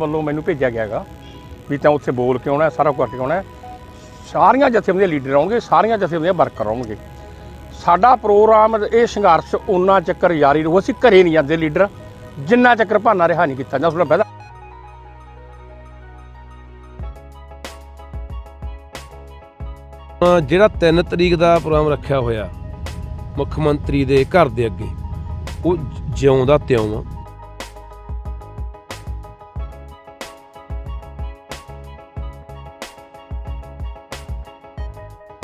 ਵੱਲੋਂ ਮੈਨੂੰ ਭੇਜਿਆ ਗਿਆ ਹੈਗਾ ਵੀ ਤਾਂ ਉੱਥੇ ਬੋਲ ਕੇ ਆਉਣਾ, ਸਾਰਾ ਕੁਝ ਕਰਕੇ ਆਉਣਾ। ਸਾਰੀਆਂ ਜਥੇਬੰਦੀਆਂ ਲੀਡਰ ਆਉਣਗੇ, ਸਾਰੀਆਂ ਜਥੇਬੰਦੀਆਂ ਵਰਕਰ ਆਉਣਗੇ। ਸਾਡਾ ਪ੍ਰੋਗਰਾਮ ਇਹ ਸੰਘਰਸ਼ ਉਹਨਾਂ ਚੱਕਰ ਜਾਰੀ ਰਹੂ, ਅਸੀਂ ਘਰੇ ਨਹੀਂ ਜਾਂਦੇ ਲੀਡਰ। ਜਿੰਨਾ ਚੱਕਰ ਭਾਨਾ ਰਿਹਾ ਨਹੀਂ ਕੀਤਾ ਜਾਂ ਉਸ ਨਾਲ ਪਹਿਲਾਂ। ਜਿਹੜਾ 3 ਤਰੀਕ ਦਾ ਪ੍ਰੋਗਰਾਮ ਰੱਖਿਆ ਹੋਇਆ ਮੁੱਖ ਮੰਤਰੀ ਦੇ ਘਰ ਦੇ ਅੱਗੇ, ਉਹ ਜਿਉਂ ਦਾ ਤਿਉਂ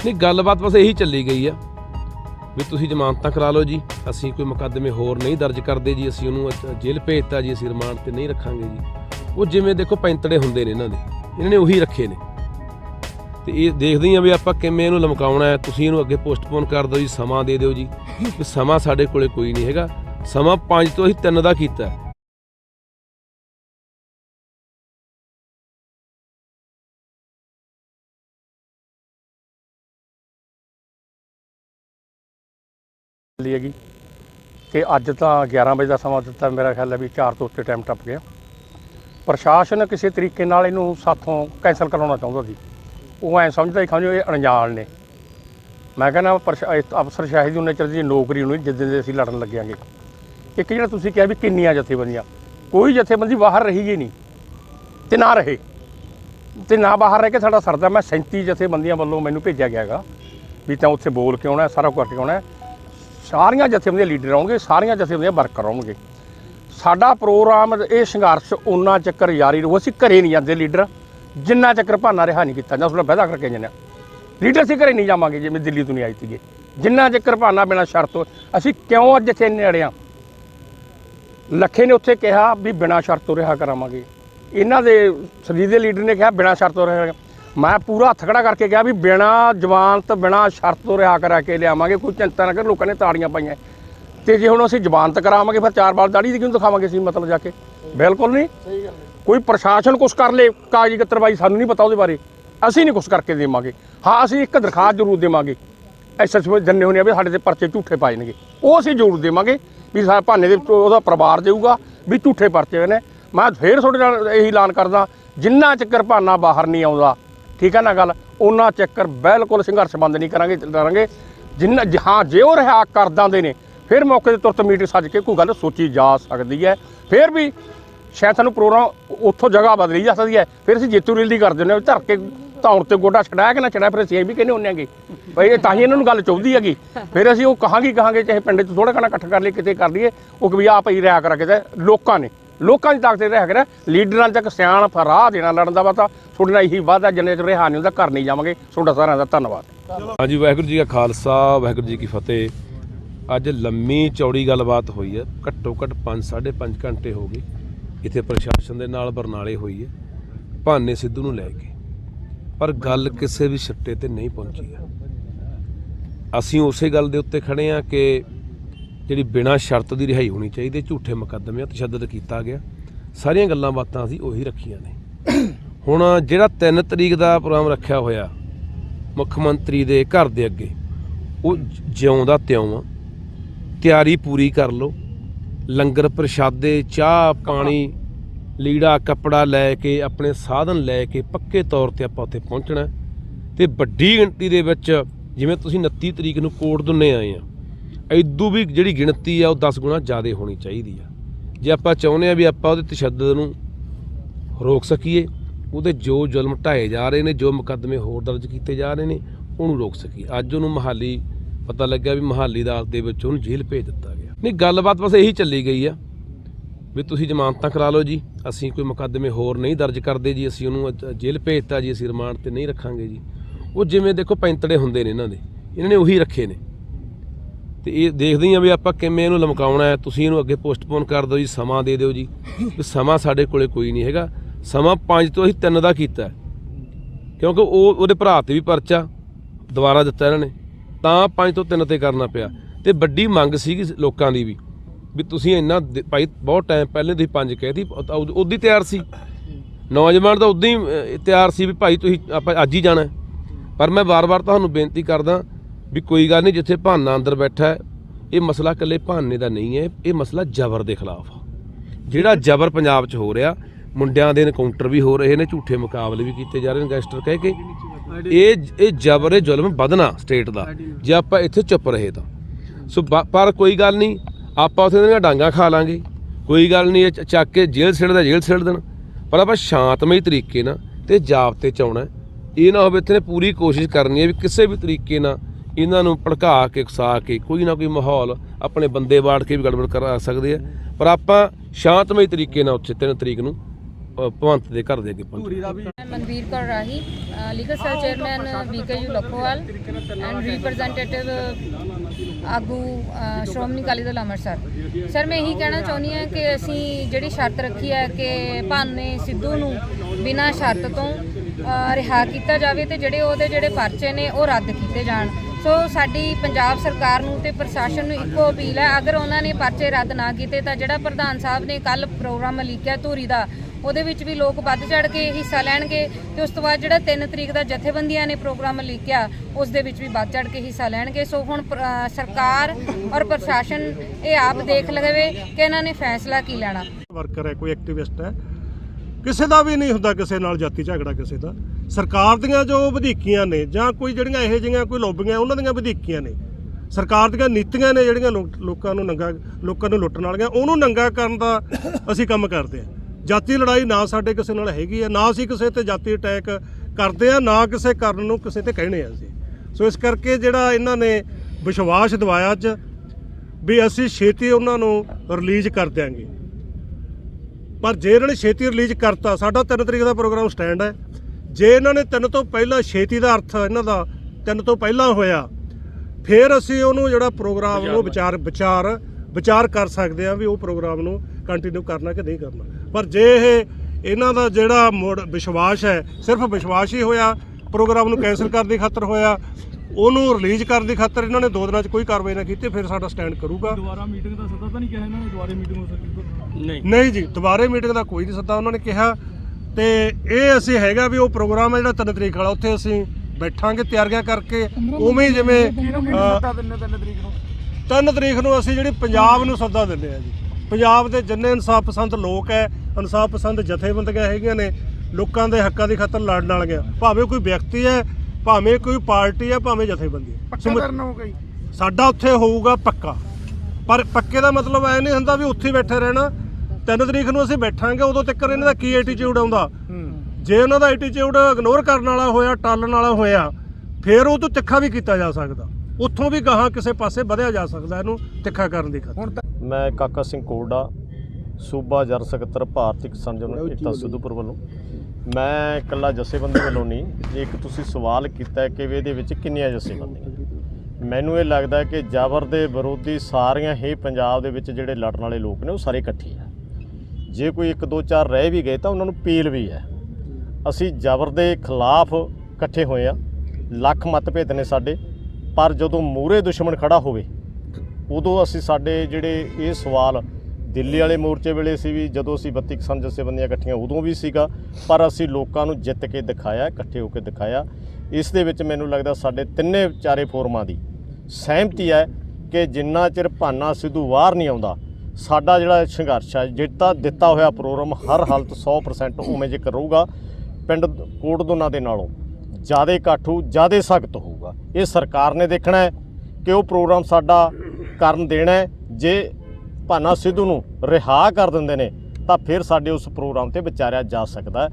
ਨਹੀਂ, ਗੱਲਬਾਤ ਬਸ ਇਹੀ ਚੱਲੀ ਗਈ ਆ ਵੀ ਤੁਸੀਂ ਜ਼ਮਾਨਤਾਂ ਕਰਾ ਲਓ ਜੀ। ਅਸੀਂ ਕੋਈ ਮੁਕੱਦਮੇ ਹੋਰ ਨਹੀਂ ਦਰਜ ਕਰਦੇ ਜੀ। ਅਸੀਂ ਉਹਨੂੰ ਅੱਜ ਜੇਲ੍ਹ ਭੇਜਤਾ ਜੀ। ਅਸੀਂ ਰਿਮਾਂਡ ਤੇ ਨਹੀਂ ਰੱਖਾਂਗੇ ਜੀ। ਉਹ ਜਿਵੇਂ ਦੇਖੋ ਪੈਂਤੜੇ ਹੁੰਦੇ ਨੇ ਇਹਨਾਂ ਦੇ। ਇਹਨਾਂ ਨੇ ਉਹੀ ਰੱਖੇ ਨੇ। ਤੇ ਇਹ ਦੇਖਦੇ ਹਾਂ ਵੀ ਆਪਾਂ ਕਿਵੇਂ ਇਹਨੂੰ ਲਮਕਾਉਣਾ ਹੈ। ਤੁਸੀਂ ਇਹਨੂੰ ਅੱਗੇ ਪੋਸਟਪੋਨ ਕਰ ਦਿਓ ਜੀ। ਸਮਾਂ ਦੇ ਦਿਓ ਜੀ। ਸਮਾਂ ਸਾਡੇ ਕੋਲੇ ਕੋਈ ਨਹੀਂ ਹੈਗਾ। ਸਮਾਂ 5 ਤੋਂ ਅਸੀਂ 3 ਦਾ ਕੀਤਾ। ਲਈ ਹੈਗੀ। ਕਿ ਅੱਜ ਤਾਂ 11 ਵਜੇ ਦਾ ਸਮਾਂ ਦਿੱਤਾ ਮੇਰਾ ਖਿਆਲ ਹੈ ਵੀ 4 ਤੋਂ ਉੱਤੇ ਟਾਈਮ ਟੱਪ ਗਿਆ। ਪ੍ਰਸ਼ਾਸਨ ਕਿਸੇ ਤਰੀਕੇ ਨਾਲ ਇਹਨੂੰ ਸਾਥੋਂ ਕੈਂਸਲ ਕਰਾਉਣਾ ਚਾਹੁੰਦਾ ਸੀ। ਉਹ ਐ ਸਮਝਦਾ ਹੀ ਖਾਂਜੋ ਇਹ ਅਣਜਾਣ ਨੇ। ਮੈਂ ਕਹਿੰਦਾ, ਪ੍ਰਸ਼ਾ- ਇਹ ਅਫਸਰ ਸ਼ਾਹੀ ਦੀ ਉਹਨੇ ਚਿਰ ਦੀ ਨੌਕਰੀ ਨੂੰ ਜਿੱਦਣ ਦੇ ਅਸੀਂ ਲੜਨ ਲੱਗਿਆਂਗੇ ਇੱਕ ਜਿਹੜਾ ਤੁਸੀਂ ਕਿਹਾ ਵੀ ਕਿੰਨੀਆਂ ਜਥੇਬੰਦੀਆਂ, ਕੋਈ ਜਥੇਬੰਦੀ ਬਾਹਰ ਰਹੀ ਹੀ ਨਹੀਂ ਤੇ ਨਾ ਰਹੇ। ਤੇ ਨਾ ਬਾਹਰ ਰਹਿ ਕੇ ਸਾਡਾ ਸਰਦਾ। ਮੈਂ 37 ਜਥੇਬੰਦੀਆਂ ਵੱਲੋਂ ਮੈਨੂੰ ਭੇਜਿਆ ਗਿਆ ਹੈਗਾ ਵੀ ਤਾਂ ਉੱਥੇ ਬੋਲ ਕੇ ਆਉਣਾ, ਸਾਰਾ ਕੁਝ ਕਰਕੇ ਆਉਣਾ। ਸਾਰੀਆਂ ਜਥੇਬੰਦੀਆਂ ਲੀਡਰ ਆਉਣਗੇ, ਸਾਰੀਆਂ ਜਥੇਬੰਦੀਆਂ ਵਰਕਰ ਆਉਣਗੇ। ਸਾਡਾ ਪ੍ਰੋਗਰਾਮ ਇਹ ਸੰਘਰਸ਼ ਉਹਨਾਂ ਚੱਕਰ ਜਾਰੀ ਰਹੂ, ਅਸੀਂ ਘਰੇ ਨਹੀਂ ਜਾਂਦੇ ਲੀਡਰ। ਜਿੰਨਾ ਚੱਕਰ ਭਾਨਾ ਰਿਹਾ ਨਹੀਂ ਕੀਤਾ ਜਾਂ ਉਸ ਨਾਲ ਵਾਅਦਾ ਕਰਕੇ ਜਾਂਦੇ ਹਾਂ। ਲੀਡਰ ਅਸੀਂ ਘਰੇ ਨਹੀਂ ਜਾਵਾਂਗੇ ਜਿਵੇਂ ਦਿੱਲੀ ਤੋਂ ਨਹੀਂ ਆਈ ਸੀਗੇ। ਜਿੰਨਾ ਚੱਕਰ ਭਾਨਾ ਬਿਨਾਂ ਸ਼ਰਤ ਤੋਂ ਅਸੀਂ ਕਿਉਂ ਅੱਜ ਇੱਥੇ ਇੰਨੇ ਅੜਿਆਂ ਲੱਖੇ ਨੇ ਉੱਥੇ ਕਿਹਾ ਵੀ ਬਿਨਾਂ ਸ਼ਰਤ ਤੋਂ ਰਿਹਾ ਕਰਾਵਾਂਗੇ ਇਹਨਾਂ ਦੇ ਸਰੀਰ ਦੇ ਲੀਡਰ ਨੇ ਕਿਹਾ ਬਿਨਾਂ ਸ਼ਰਤ ਤੋਂ ਰਿਹਾ ਮੈਂ ਪੂਰਾ ਹੱਥ ਖੜਾ ਕਰਕੇ ਕਿਹਾ ਵੀ ਬਿਨਾਂ ਜ਼ਮਾਨਤ ਬਿਨਾਂ ਸ਼ਰਤ ਤੋਂ ਰਿਹਾ ਕਰਾ ਕੇ ਲਿਆਵਾਂਗੇ ਕੋਈ ਚਿੰਤਾ ਨਾ ਕਰ ਲੋਕਾਂ ਨੇ ਤਾੜੀਆਂ ਪਾਈਆਂ। ਤੇ ਜੇ ਹੁਣ ਅਸੀਂ ਜ਼ਮਾਨਤ ਕਰਾਵਾਂਗੇ ਫਿਰ ਚਾਰ ਬਾਲ ਦਾੜੀ ਦੀ ਕਿਉਂ ਦਿਖਾਵਾਂਗੇ ਅਸੀਂ ਮਤਲਬ ਜਾ ਕੇ? ਬਿਲਕੁਲ ਨਹੀਂ। ਸਹੀ ਗੱਲ ਕੋਈ ਪ੍ਰਸ਼ਾਸਨ ਕੁਛ ਕਰ ਲੇ ਕਾਗਜ਼ੀ ਕਤਰਵਾਈ ਸਾਨੂੰ ਨਹੀਂ ਪਤਾ ਉਹਦੇ ਬਾਰੇ। ਅਸੀਂ ਨਹੀਂ ਕੁਛ ਕਰਕੇ ਦੇਵਾਂਗੇ। ਹਾਂ ਅਸੀਂ ਇੱਕ ਦਰਖਾਸਤ ਜ਼ਰੂਰ ਦੇਵਾਂਗੇ। ਐਸਐਸਪੀ ਜੰਨੇ ਹੋਣੇ ਆ ਵੀ ਸਾਡੇ ਤੇ ਪਰਚੇ ਝੂਠੇ ਪਾਏ ਨੇਗੇ। ਉਹ ਅਸੀਂ ਜ਼ਰੂਰ ਦੇਵਾਂਗੇ ਵੀ ਸਾ ਭਾਨੇ ਦੇ ਉਹਦਾ ਪਰਿਵਾਰ ਦੇਊਗਾ ਵੀ ਝੂਠੇ ਪਰਚੇ ਨੇ। ਮੈਂ ਫੇਰ ਤੁਹਾਡੇ ਨਾਲ ਇਹੀ ਐਲਾਨ ਕਰਦਾ ਜਿੰਨਾ ਚੱਕਰ ਭਾਨਾ ਬਾਹਰ ਨਹੀਂ ਆਉਂਦਾ ਠੀਕ ਹੈ ਨਾ ਗੱਲ? ਉਹਨਾਂ ਚੱਕਰ ਬਿਲਕੁਲ ਸੰਘਰਸ਼ ਬੰਦ ਨਹੀਂ ਕਰਾਂਗੇ ਕਰਾਂਗੇ। ਜਿੰਨਾ ਜ- ਹਾਂ, ਜੇ ਉਹ ਰਿਹਾ ਕਰ ਦਿੰਦੇ ਨੇ, ਫਿਰ ਮੌਕੇ ਤੇ ਤੁਰਤ ਮੀਟਿੰਗ ਸੱਜ ਕੇ ਕੋਈ ਗੱਲ ਸੋਚੀ ਜਾ ਸਕਦੀ ਹੈ। ਫਿਰ ਵੀ ਸ਼ਾਇਦ ਸਾਨੂੰ ਪ੍ਰੋਗਰਾਮ ਉੱਥੋਂ ਜਗ੍ਹਾ ਬਦਲੀ ਜਾ ਸਕਦੀ ਹੈ। ਫਿਰ ਅਸੀਂ ਜੇਤੂ ਰੈਲੀ ਕਰ ਦਿੰਦੇ ਹਾਂ, ਵੀ ਧਰ ਕੇ ਧੌਣ ਤੇ ਗੋਡਾ ਛੜਾਇਆ ਕਿ ਨਾ ਛਡਾਇਆ, ਫਿਰ ਅਸੀਂ ਇਹ ਵੀ ਕਹਿੰਦੇ ਹੁੰਦੇ ਆਂਗੇ ਭਾਈ ਇਹ ਤਾਂ ਹੀ ਇਹਨਾਂ ਨੂੰ ਗੱਲ ਚਾਹੁੰਦੀ ਹੈਗੀ। ਫਿਰ ਅਸੀਂ ਉਹ ਕਹਾਂਗੇ ਕਹਾਂਗੇ, ਚਾਹੇ ਪਿੰਡ 'ਚ ਥੋੜਾ ਕਣਾ ਇਕੱਠ ਕਰ ਲਈ ਕਿਤੇ ਕਰ ਲਈਏ, ਉਹ ਕਿ ਵੀ ਆ ਭਈ ਰਿਆ ਕਰਾ ਕੇ ਲੋਕਾਂ ਨੇ। ਲੋਕਾਂ ਦੀ ਤਾਕਤ ਤੇ ਰਹਿ ਕਰਾ ਲੀਡਰਾਂ ਤੱਕ ਸਿਆਣ ਫਰਾਹ ਦੇਣਾ ਲੜਨ ਦਾ ਵਾ ਤੁਹਾਡੇ ਨਾਲ ਇਹੀ ਵਾਅਦਾ, ਜਿੰਨੇ ਚਿਰ ਰਿਹਾ ਨਹੀਂ ਹੁੰਦਾ, ਘਰ ਨਹੀਂ ਜਾਵਾਂਗੇ। ਤੁਹਾਡਾ ਸਾਰਿਆਂ ਦਾ ਧੰਨਵਾਦ। ਹਾਂਜੀ, ਵਾਹਿਗੁਰੂ ਜੀ ਕਾ ਖਾਲਸਾ, ਵਾਹਿਗੁਰੂ ਜੀ ਕੀ ਫਤਿਹ। ਅੱਜ ਲੰਮੀ ਚੌੜੀ ਗੱਲਬਾਤ ਹੋਈ ਹੈ। ਘੱਟੋ ਘੱਟ 5 5.5 ਘੰਟੇ ਹੋ ਗਏ। ਇੱਥੇ ਪ੍ਰਸ਼ਾਸਨ ਦੇ ਨਾਲ ਬਰਨਾਲੇ ਹੋਈ ਹੈ। ਭਾਨੇ ਸਿੱਧੂ ਨੂੰ ਲੈ ਕੇ। ਪਰ ਗੱਲ ਕਿਸੇ ਵੀ ਛੱਟੇ ਤੇ ਨਹੀਂ ਪਹੁੰਚੀ ਹੈ। ਅਸੀਂ ਉਸੇ ਗੱਲ ਦੇ ਉੱਤੇ ਖੜੇ ਆ ਕਿ ਜਿਹੜੀ ਬਿਨਾਂ ਸ਼ਰਤ ਦੀ ਰਿਹਾਈ ਹੋਣੀ ਚਾਹੀਦੀ, ਝੂਠੇ ਮੁਕੱਦਮਿਆਂ ਤਸ਼ੱਦਦ ਕੀਤਾ ਗਿਆ। ਸਾਰੀਆਂ ਗੱਲਾਂ ਬਾਤਾਂ ਅਸੀਂ ਉਹੀ ਰੱਖੀਆਂ ਨੇ। ਹੁਣ ਜਿਹੜਾ 3 ਤਰੀਕ ਦਾ ਪ੍ਰੋਗਰਾਮ ਰੱਖਿਆ ਹੋਇਆ, ਮੁੱਖ ਮੰਤਰੀ ਦੇ ਘਰ ਦੇ ਅੱਗੇ, ਉਹ ਜਿਉਂ ਦਾ ਤਿਉਂ ਆ। ਤਿਆਰੀ ਪੂਰੀ ਕਰ ਲਓ। ਲੰਗਰ ਪ੍ਰਸ਼ਾਦੇ, ਚਾਹ, ਪਾਣੀ, ਲੀੜਾ, ਕੱਪੜਾ ਲੈ ਕੇ, ਆਪਣੇ ਸਾਧਨ ਲੈ ਕੇ, ਪੱਕੇ ਤੌਰ ਤੇ ਆਪਾਂ ਉੱਥੇ ਪਹੁੰਚਣਾ। ਹੈ ਤੇ ਵੱਡੀ ਗਿਣਤੀ ਦੇ ਵਿੱਚ, ਜਿਵੇਂ ਤੁਸੀਂ 29 ਤਰੀਕ ਨੂੰ ਕੋਟ ਦੁੰਨੇ ਆਏ ਆ ਐਦੂ ਵੀ ਜਿਹੜੀ ਗਿਣਤੀ ਆ, ਉਹ 10 ਗੁਣਾ ਜ਼ਿਆਦਾ ਹੋਣੀ ਚਾਹੀਦੀ ਆ। ਜੇ ਆਪਾਂ ਚਾਹੁੰਦੇ ਆ ਵੀ ਆਪਾਂ ਉਹਦੇ ਤਸ਼ੱਦਦ ਨੂੰ ਰੋਕ ਸਕੀਏ, ਉਹਦੇ ਜੋ ਜ਼ੁਲਮ ਢਾਏ ਜਾ ਰਹੇ ਨੇ, ਜੋ ਮੁਕੱਦਮੇ ਹੋਰ ਦਰਜ ਕੀਤੇ ਜਾ ਰਹੇ ਨੇ, ਉਹਨੂੰ ਰੋਕ ਸਕੀਏ। ਅੱਜ ਉਹਨੂੰ ਮਹਾਲੀ ਪਤਾ ਲੱਗਿਆ ਵੀ ਮਹਾਲੀ ਅਦਾਲਤ ਦੇ ਵਿੱਚ ਉਹਨੂੰ ਜੇਲ੍ਹ ਭੇਜ ਦਿੱਤਾ ਗਿਆ। ਨਹੀਂ, ਗੱਲਬਾਤ ਬਸ ਇਹੀ ਚੱਲੀ ਗਈ ਆ ਵੀ ਤੁਸੀਂ ਜ਼ਮਾਨਤਾਂ ਕਰਾ ਲਓ ਜੀ। ਅਸੀਂ ਕੋਈ ਮੁਕੱਦਮੇ ਹੋਰ ਨਹੀਂ ਦਰਜ ਕਰਦੇ ਜੀ। ਅਸੀਂ ਉਹਨੂੰ ਜੇਲ੍ਹ ਭੇਜਤਾ ਜੀ। ਅਸੀਂ ਰਿਮਾਂਡ ਤੇ ਨਹੀਂ ਰੱਖਾਂਗੇ ਜੀ। ਉਹ ਜਿਵੇਂ ਦੇਖੋ ਪੈਂਤੜੇ ਹੁੰਦੇ ਨੇ ਇਹਨਾਂ ਦੇ। ਇਹਨਾਂ ਨੇ ਉਹੀ ਰੱਖੇ ਨੇ। ਤੇ ਇਹ ਦੇਖਦੇ ਹਾਂ ਵੀ ਆਪਾਂ ਕਿਵੇਂ ਇਹਨੂੰ ਲਮਕਾਉਣਾ ਹੈ। ਤੁਸੀਂ ਇਹਨੂੰ ਅੱਗੇ ਪੋਸਟਪੋਨ ਕਰ ਦਿਓ ਜੀ, ਸਮਾਂ ਦੇ ਦਿਓ ਜੀ। ਵੀ ਸਮਾਂ ਸਾਡੇ ਕੋਲੇ ਕੋਈ ਨਹੀਂ ਹੈਗਾ। ਸਮਾਂ 5 ਤੋਂ ਅਸੀਂ 3 ਦਾ ਕੀਤਾ ਕਿਉਂਕਿ ਉਹ ਉਹਦੇ ਭਰਾ ਤੇ ਵੀ ਪਰਚਾ ਦੁਬਾਰਾ ਦਿੱਤਾ ਇਹਨਾਂ ਨੇ। ਤਾਂ 5 ਤੋਂ 3 ਤੇ ਕਰਨਾ ਪਿਆ। ਤੇ ਵੱਡੀ ਮੰਗ ਸੀਗੀ ਲੋਕਾਂ ਦੀ ਵੀ। ਵੀ ਤੁਸੀਂ ਇੰਨਾ ਦੇ- ਭਾਈ ਬਹੁਤ ਟਾਈਮ ਪਹਿਲੇ ਤੁਸੀਂ ਪੰਜ ਕਹਿਤੀ ਉਦੋਂ ਹੀ ਤਿਆਰ ਸੀ। ਨੌਜਵਾਨ ਤਾਂ ਉਦੋਂ ਹੀ ਤਿਆਰ ਸੀ ਵੀ ਭਾਈ ਤੁਸੀਂ ਆਪਾਂ ਅੱਜ ਹੀ ਜਾਣਾ ਪਰ ਮੈਂ ਵਾਰ-ਵਾਰ ਤੁਹਾਨੂੰ ਬੇਨਤੀ ਕਰਦਾ ਵੀ ਕੋਈ ਗੱਲ ਨਹੀਂ, ਜਿੱਥੇ ਭਾਨਾ ਅੰਦਰ ਬੈਠਾ ਇਹ ਮਸਲਾ ਇਕੱਲੇ ਭਾਨੇ ਦਾ ਨਹੀਂ ਹੈ, ਇਹ ਮਸਲਾ ਜ਼ਬਰ ਦੇ ਖਿਲਾਫ ਆ। ਜਿਹੜਾ ਜ਼ਬਰ ਪੰਜਾਬ 'ਚ ਹੋ ਰਿਹਾ, ਮੁੰਡਿਆਂ ਦੇ ਇਨਕਾਊਂਟਰ ਵੀ ਹੋ ਰਹੇ ਨੇ, ਝੂਠੇ ਮੁਕਾਬਲੇ ਵੀ ਕੀਤੇ ਜਾ ਰਹੇ ਨੇ, ਗੈਂਗਸਟਰ ਕਹਿ ਕੇ। ਇਹ ਇਹ ਜ਼ਬਰ, ਇਹ ਜ਼ੁਲਮ ਵਧਣਾ ਸਟੇਟ ਦਾ, ਜੇ ਆਪਾਂ ਇੱਥੇ ਚੁੱਪ ਰਹੇ ਤਾਂ। ਸੋ ਬ- ਪਰ ਕੋਈ ਗੱਲ ਨਹੀਂ, ਆਪਾਂ ਉੱਥੇ ਦੀਆਂ ਡਾਂਗਾ ਖਾ ਲਾਂਗੇ। ਕੋਈ ਗੱਲ ਨਹੀਂ, ਇਹ ਚੱਕ ਕੇ ਜੇਲ੍ਹ ਸਿੱਟਦਾ ਜੇਲ੍ਹ ਸਿੱਟ ਦੇਣ। ਪਰ ਆਪਾਂ ਸ਼ਾਂਤਮਈ ਤਰੀਕੇ ਨਾਲ ਤੇ ਜਾਬਤੇ ਚ ਆਉਣਾ ਇਹ ਨਾ ਹੋਵੇ ਇੱਥੇ ਪੂਰੀ ਕੋਸ਼ਿਸ਼ ਕਰਨੀ ਹੈ ਵੀ ਕਿਸੇ ਵੀ ਤਰੀਕੇ ਨਾਲ ਇਹਨਾਂ ਨੂੰ ਭੜਕਾ ਕੇ ਉਕਸਾ ਕੇ ਕੋਈ ਨਾ ਕੋਈ ਮਾਹੌਲ ਆਪਣੇ ਬੰਦੇ ਬਾੜ ਕੇ ਵੀ ਗੜਬੜ ਕਰਾ ਸਕਦੇ ਆ। ਪਰ ਆਪਾਂ ਸ਼ਾਂਤਮਈ ਤਰੀਕੇ ਨਾਲ ਉੱਥੇ 3 ਤਰੀਕ ਨੂੰ ਅ, ਭਗਵੰਤ ਦੇ ਘਰ ਦੇ ਅੱਗੇ ਪਹੁੰਚੇ। ਮੈਂ Manveer Kaur Rahi legal cell chairman BKU Lakhowal and representative ਆਗੂ ਸ਼੍ਰੋਮਣੀ ਅਕਾਲੀ ਦਲ ਅੰਮ੍ਰਿਤਸਰ। ਸਰ ਮੈਂ ਇਹੀ ਕਹਿਣਾ ਚਾਹੁੰਦੀ ਹਾਂ ਕਿ ਅਸੀਂ ਜਿਹੜੀ ਸ਼ਰਤ ਰੱਖੀ ਹੈ ਕਿ ਭਾਨੇ ਸਿੱਧੂ ਨੂੰ ਬਿਨਾਂ ਸ਼ਰਤ ਤੋਂ ਰਿਹਾ ਕੀਤਾ ਜਾਵੇ ਤੇ ਜਿਹੜੇ ਉਹਦੇ ਜਿਹੜੇ ਪਰਚੇ ਨੇ ਉਹ ਰੱਦ ਕੀਤੇ ਜਾਣ। ਸੋ ਸਾਡੀ ਪੰਜਾਬ ਸਰਕਾਰ ਨੂੰ ਤੇ ਪ੍ਰਸ਼ਾਸਨ ਨੂੰ ਇੱਕੋ ਅਪੀਲ ਹੈ, ਅਗਰ ਉਹਨਾਂ ਨੇ ਪਰਚੇ ਰੱਦ ਨਾ ਕੀਤੇ ਤਾਂ ਜਿਹੜਾ ਪ੍ਰਧਾਨ ਸਾਹਿਬ ਨੇ ਕੱਲ ਪ੍ਰੋਗਰਾਮ ਲਿਖਿਆ ਧੂਰੀ ਦਾ, ਉਹਦੇ ਵਿੱਚ ਵੀ ਲੋਕ ਵੱਧ ਚੜ ਕੇ ਹਿੱਸਾ ਲੈਣਗੇ ਤੇ ਉਸ ਤੋਂ ਬਾਅਦ ਜਿਹੜਾ 3 ਤਰੀਕ ਦਾ ਜਥੇਬੰਦੀਆਂ ਨੇ ਪ੍ਰੋਗਰਾਮ ਲਿਖਿਆ ਉਸ ਦੇ ਵਿੱਚ ਵੀ ਵੱਧ ਚੜ ਕੇ ਹਿੱਸਾ ਲੈਣਗੇ। ਸੋ ਹੁਣ ਸਰਕਾਰ ਔਰ ਪ੍ਰਸ਼ਾਸਨ ਇਹ ਆਪ ਦੇਖ ਲਵੇ ਕਿ ਇਹਨਾਂ ਨੇ ਫੈਸਲਾ ਕੀ ਲੈਣਾ। ਵਰਕਰ ਹੈ, ਕੋਈ ਐਕਟਿਵਿਸਟ ਹੈ। ਕਿਸੇ ਦਾ ਵੀ ਨਹੀਂ ਹੁੰਦਾ, ਕਿਸੇ ਨਾਲ ਜਾਤੀ ਝਗੜਾ ਕਿਸੇ ਦਾ। ਸਰਕਾਰ ਦੀਆਂ ਜੋ ਵਧੀਕੀਆਂ ਨੇ ਜਾਂ ਕੋਈ ਜਿਹੜੀਆਂ ਇਹੋ ਜਿਹੀਆਂ ਕੋਈ ਲੋਬੀਆਂ, ਉਹਨਾਂ ਦੀਆਂ ਵਧੀਕੀਆਂ ਨੇ। ਸਰਕਾਰ ਦੀਆਂ ਨੀਤੀਆਂ ਨੇ ਜਿਹੜੀਆਂ ਲੋ- ਲੋਕਾਂ ਨੂੰ ਨੰਗਾ, ਲੋਕਾਂ ਨੂੰ ਲੁੱਟਣ ਵਾਲੀਆਂ, ਉਹਨੂੰ ਨੰਗਾ ਕਰਨ ਦਾ ਅਸੀਂ ਕੰਮ ਕਰਦੇ ਹਾਂ। ਜਾਤੀ ਲੜਾਈ ਨਾ ਸਾਡੇ ਕਿਸੇ ਨਾਲ ਹੈਗੀ ਹੈ, ਨਾ ਅਸੀਂ ਕਿਸੇ ਤੇ ਜਾਤੀ ਅਟੈਕ ਕਰਦੇ ਆ ਨਾ ਕਿਸੇ ਕਰਨ ਨੂੰ ਕਿਸੇ ਤੇ ਕਹਿਣੇ ਆ ਅਸੀਂ। ਸੋ ਇਸ ਕਰਕੇ ਜਿਹੜਾ ਇਹਨਾਂ ਨੇ ਵਿਸ਼ਵਾਸ ਦਿਵਾਇਆ ਅੱਜ, ਵੀ ਅਸੀਂ ਛੇਤੀ ਉਹਨਾਂ ਨੂੰ ਰਿਲੀਜ਼ ਕਰ ਦਿਆਂਗੇ। ਪਰ ਜੇ ਇਹਨਾਂ ਨੇ ਛੇਤੀ ਰਿਲੀਜ਼ ਕਰਤਾ, ਸਾਡਾ 3 ਤਰੀਕ ਦਾ ਪ੍ਰੋਗਰਾਮ ਸਟੈਂਡ ਹੈ। ਜੇ ਇਹਨਾਂ ਨੇ ਤਿੰਨ ਤੋਂ ਪਹਿਲਾਂ ਛੇਤੀ ਦਾ ਅਰਥ ਇਹਨਾਂ ਦਾ ਤਿੰਨ ਤੋਂ ਪਹਿਲਾਂ ਹੋਇਆ ਫਿਰ ਅਸੀਂ ਉਹਨੂੰ ਜਿਹੜਾ ਪ੍ਰੋਗਰਾਮ ਨੂੰ ਵਿਚਾਰ ਵਿਚਾਰ ਵਿਚਾਰ ਕਰ ਸਕਦੇ ਆ ਵੀ ਉਹ ਪ੍ਰੋਗਰਾਮ ਨੂੰ ਕੰਟੀਨਿਊ ਕਰਨਾ ਕਿ ਨਹੀਂ ਕਰਨਾ। ਪਰ ਜੇ ਇਹ ਇਹਨਾਂ ਦਾ ਜਿਹੜਾ ਮੁੜ ਵਿਸ਼ਵਾਸ ਹੈ ਸਿਰਫ ਵਿਸ਼ਵਾਸ ਹੀ ਹੋਇਆ ਪ੍ਰੋਗਰਾਮ ਨੂੰ ਕੈਨਸਲ ਕਰਨ ਦੀ ਖਾਤਰ ਹੋਇਆ ਉਹਨੂੰ ਰਿਲੀਜ਼ ਕਰਨ ਦੀ ਖਾਤਰ ਇਹਨਾਂ ਨੇ ਦੋ ਦਿਨਾਂ 'ਚ ਕੋਈ ਕਾਰਵਾਈ ਨਾ ਕੀਤੀ ਫਿਰ ਸਾਡਾ ਸਟੈਂਡ ਕਰੂਗਾ। ਦੁਬਾਰਾ ਮੀਟਿੰਗ ਦਾ ਸੱਦਾ ਤਾਂ ਨਹੀਂ ਕਿਹਾ ਇਹਨਾਂ ਨੇ ਦੁਬਾਰੇ ਮੀਟਿੰਗ ਹੋ ਸਕਦੀ ਨਹੀਂ। ਨਹੀਂ ਜੀ ਦੁਬਾਰੇ ਮੀਟਿੰਗ ਦਾ ਕੋਈ ਨਹੀਂ ਸੱਦਾ ਉਹਨਾਂ ਨੇ ਕਿਹਾ। ਤੇ ਇਹ ਅਸੀਂ ਹੈਗਾ ਵੀ ਉਹ ਪ੍ਰੋਗਰਾਮ ਹੈ ਜਿਹੜਾ ਤਿੰਨ ਤਰੀਕ ਵਾਲਾ ਉੱਥੇ ਅਸੀਂ ਬੈਠਾਂਗੇ ਤਿਆਰੀਆਂ ਕਰਕੇ ਉਵੇਂ ਹੀ ਜਿਵੇਂ ਅਹ, ਤਿੰਨ ਤਿੰਨ ਤਰੀਕ ਨੂੰ ਤਿੰਨ ਤਰੀਕ ਨੂੰ ਅਸੀਂ ਜਿਹੜੀ ਪੰਜਾਬ ਨੂੰ ਸੱਦਾ ਦਿੰਦੇ ਆ ਜੀ। ਪੰਜਾਬ ਦੇ ਜਿੰਨੇ ਇਨਸਾਫ ਪਸੰਦ ਲੋਕ ਹੈ ਇਨਸਾਫ ਪਸੰਦ ਜਥੇਬੰਦੀਆਂ ਹੈਗੀਆਂ ਨੇ ਲੋਕਾਂ ਦੇ ਹੱਕਾਂ ਦੀ ਖਾਤਰ ਲੜਨ ਵਾਲੀਆਂ ਭਾਵੇਂ ਕੋਈ ਵਿਅਕਤੀ ਹੈ ਭਾਵੇਂ ਕੋਈ ਪਾਰਟੀ ਹੈ ਭਾਵੇਂ ਜਥੇਬੰਦੀ ਹੈ। ਪੱਕਾ ਸਮੁ- ਕਰਨਾ ਹੋ ਗਈ ਸਾਡਾ ਉੱਥੇ ਹੋਊਗਾ ਪੱਕਾ। ਪਰ ਪੱਕੇ ਦਾ ਮਤਲਬ ਐ ਨਹੀਂ ਹੁੰਦਾ ਵੀ ਉੱਥੇ ਹੀ ਬੈਠੇ ਰਹਿਣਾ ਤਿੰਨ ਤਰੀਕ ਨੂੰ ਅਸੀਂ ਬੈਠਾਂਗੇ ਉਦੋਂ ਤੱਕ ਇਹਨਾਂ ਦਾ ਕੀ ਐਟੀਟਿਊਡ ਆਉਂਦਾ? ਜੇ ਉਹਨਾਂ ਦਾ ਐਟੀਟਿਊਡ ਇਗਨੋਰ ਕਰਨ ਵਾਲਾ ਹੋਇਆ ਟਾਲਣ ਵਾਲਾ ਹੋਇਆ ਫਿਰ ਉਹ ਤੋਂ ਤਿੱਖਾ ਵੀ ਕੀਤਾ ਜਾ ਸਕਦਾ। ਉੱਥੋਂ ਵੀ ਗਾਹਾਂ ਕਿਸੇ ਪਾਸੇ ਵਧਿਆ ਜਾ ਸਕਦਾ ਇਹਨੂੰ ਤਿੱਖਾ ਕਰਨ ਦੀ ਖਾਤਰ। ਹੁਣ ਤਾਂ ਮੈਂ ਕਾਕਾ ਸਿੰਘ ਕੋਰਡਾ ਸੂਬਾ ਜਰ ਸਕੱਤਰ ਭਾਰਤੀ ਕਿਸਾਨ ਜਨ ਏਕਤਾ ਸਿੱਧੂਪੁਰ ਵੱਲੋਂ। ਮੈਂ ਇਕੱਲਾ ਜਥੇਬੰਦੀ ਵੱਲੋਂ ਨਹੀਂ ਜੇ ਇੱਕ ਤੁਸੀਂ ਸਵਾਲ ਕੀਤਾ ਹੈ ਕਿ ਵੀ ਇਹਦੇ ਵਿੱਚ ਕਿੰਨੀਆਂ ਜਥੇਬੰਦੀਆਂ ਮੈਨੂੰ ਇਹ ਲੱਗਦਾ ਕਿ ਜ਼ਬਰ ਦੇ ਵਿਰੋਧੀ ਸਾਰੀਆਂ ਹੀ ਪੰਜਾਬ ਦੇ ਵਿੱਚ ਜਿਹੜੇ ਲੜਨ ਵਾਲੇ ਲੋਕ ਨੇ ਉਹ ਸਾਰੇ ਇਕੱਠੇ ਆ। ਜੇ ਕੋਈ ਇੱਕ ਦੋ ਚਾਰ ਰਹਿ ਵੀ ਗਏ ਤਾਂ ਉਹਨਾਂ ਨੂੰ ਪੀਲ ਵੀ ਹੈ। ਅਸੀਂ ਜ਼ਬਰ ਦੇ ਖਿਲਾਫ ਇਕੱਠੇ ਹੋਏ ਆ ਲੱਖ ਮਤਭੇਦ ਨੇ ਸਾਡੇ। ਪਰ ਜਦੋਂ ਮੂਰੇ ਦੁਸ਼ਮਣ ਖੜਾ ਹੋਵੇ, ਉਦੋਂ ਅਸੀਂ ਸਾਡੇ ਜਿਹੜੇ ਇਹ ਸਵਾਲ ਦਿੱਲੀ ਵਾਲੇ ਮੋਰਚੇ ਵੇਲੇ ਸੀ ਵੀ ਜਦੋਂ ਅਸੀਂ 32 ਕਿਸਾਨ ਜਥੇਬੰਦੀਆਂ ਇਕੱਠੀਆਂ, ਉਦੋਂ ਵੀ ਸੀਗਾ। ਪਰ ਅਸੀਂ ਲੋਕਾਂ ਨੂੰ ਜਿੱਤ ਕੇ ਦਿਖਾਇਆ, ਇਕੱਠੇ ਹੋ ਕੇ ਦਿਖਾਇਆ। ਇਸ ਦੇ ਵਿੱਚ ਮੈਨੂੰ ਲੱਗਦਾ ਸਾਡੇ ਤਿੰਨੇ ਚਾਰੇ ਫੋਰਮਾਂ ਦੀ ਸਹਿਮਤੀ ਹੈ ਕਿ ਜਿੰਨਾ ਚਿਰ ਭਾਨਾ ਸਿੱਧੂ ਬਾਹਰ ਨਹੀਂ ਆਉਂਦਾ ਸਾਡਾ ਜਿਹੜਾ ਸੰਘਰਸ਼ ਹੈ, ਜਿੱਤਾ ਦਿੱਤਾ ਹੋਇਆ ਪ੍ਰੋਗਰਾਮ ਹਰ ਹਾਲਤ 100% ਉਵੇਂ ਜ਼ਿਕਰ ਰਹੂਗਾ ਪਿੰਡ ਕੋਟ ਦੋਨਾਂ ਦੇ ਨਾਲੋਂ ਜ਼ਿਆਦਾ ਇਕੱਠ ਹੋਊ, ਜ਼ਿਆਦਾ ਸਖਤ ਹੋਊਗਾ। ਇਹ ਸਰਕਾਰ ਨੇ ਦੇਖਣਾ ਹੈ ਕਿ ਉਹ ਪ੍ਰੋਗਰਾਮ ਸਾਡਾ ਕਰਨ ਦੇਣਾ ਜੇ ਭਾਨਾ ਸਿੱਧੂ ਨੂੰ ਰਿਹਾ ਕਰ ਦਿੰਦੇ ਨੇ, ਤਾਂ ਫਿਰ ਸਾਡੇ ਉਸ ਪ੍ਰੋਗਰਾਮ ਤੇ ਵਿਚਾਰਿਆ ਜਾ ਸਕਦਾ